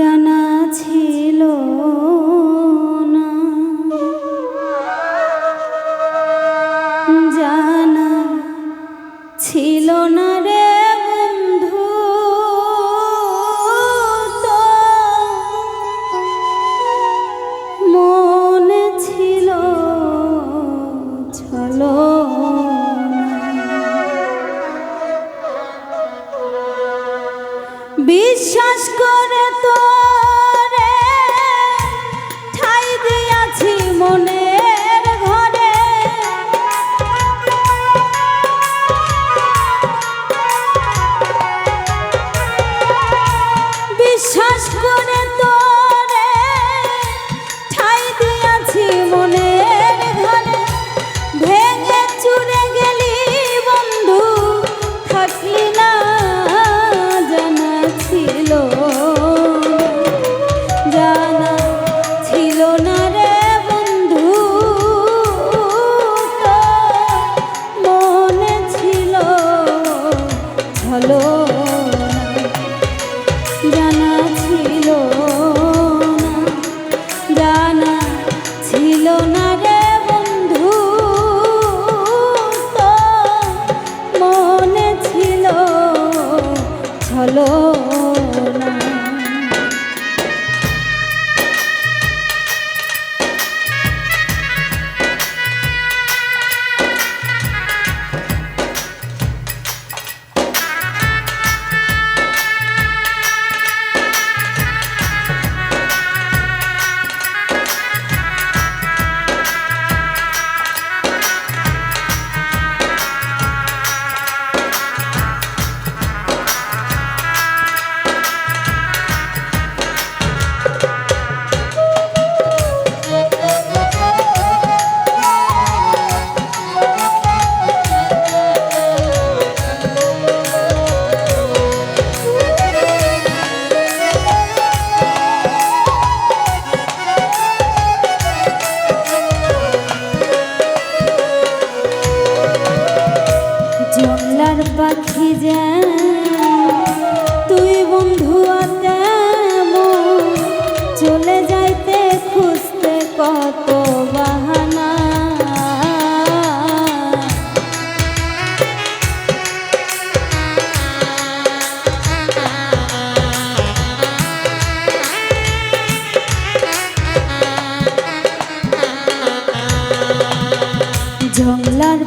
জানা ছিল।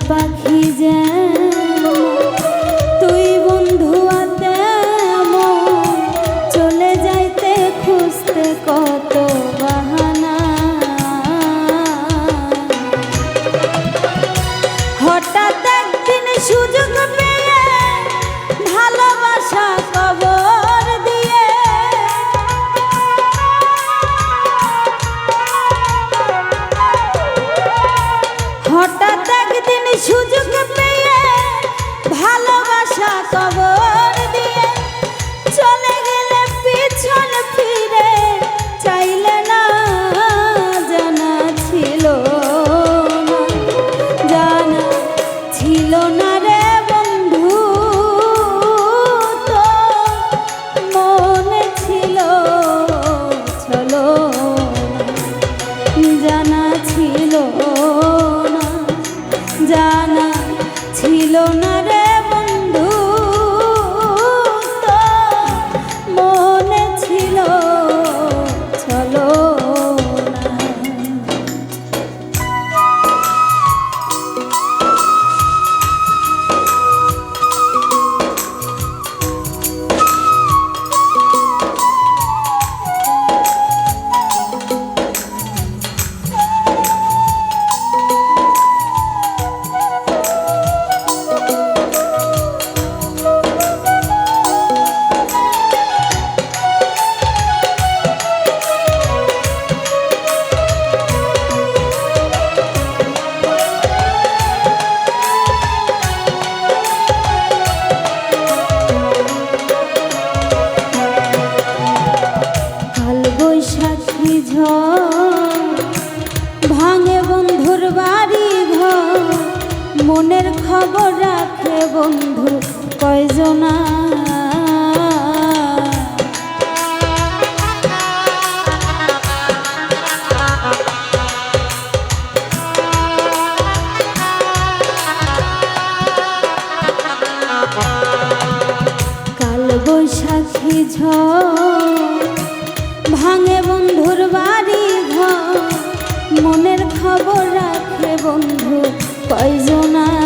পাখি যেন তুই বন্ধু চলে যাইতে খুঁজতে কত বাহানা। হঠাৎ একদিন সুযোগ পেয়ে ভালোবাসা কবর ছিল না। মনের খবর রাখে বন্ধু, কয়জনা? কাল বৈশাখী ভাঙে বন্ধুর বাড়ি ঘর। মনের খবর রাখে বন্ধু কয়জনা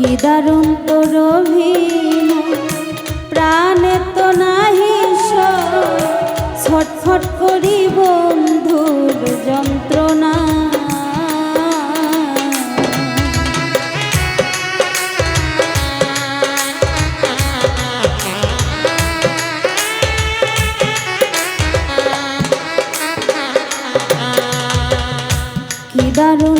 কি দারুণ তোর প্রাণে তো নাহি ছটফট করি বন্ধুর যন্ত্রণা। কি দারুণ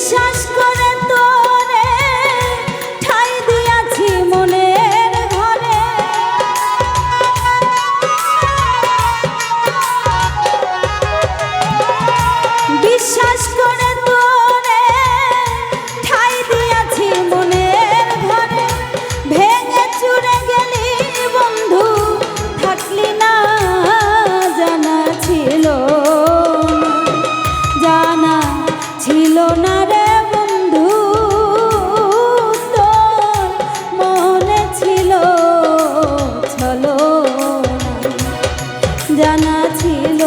বিশ্বাস করে জানা ছিল।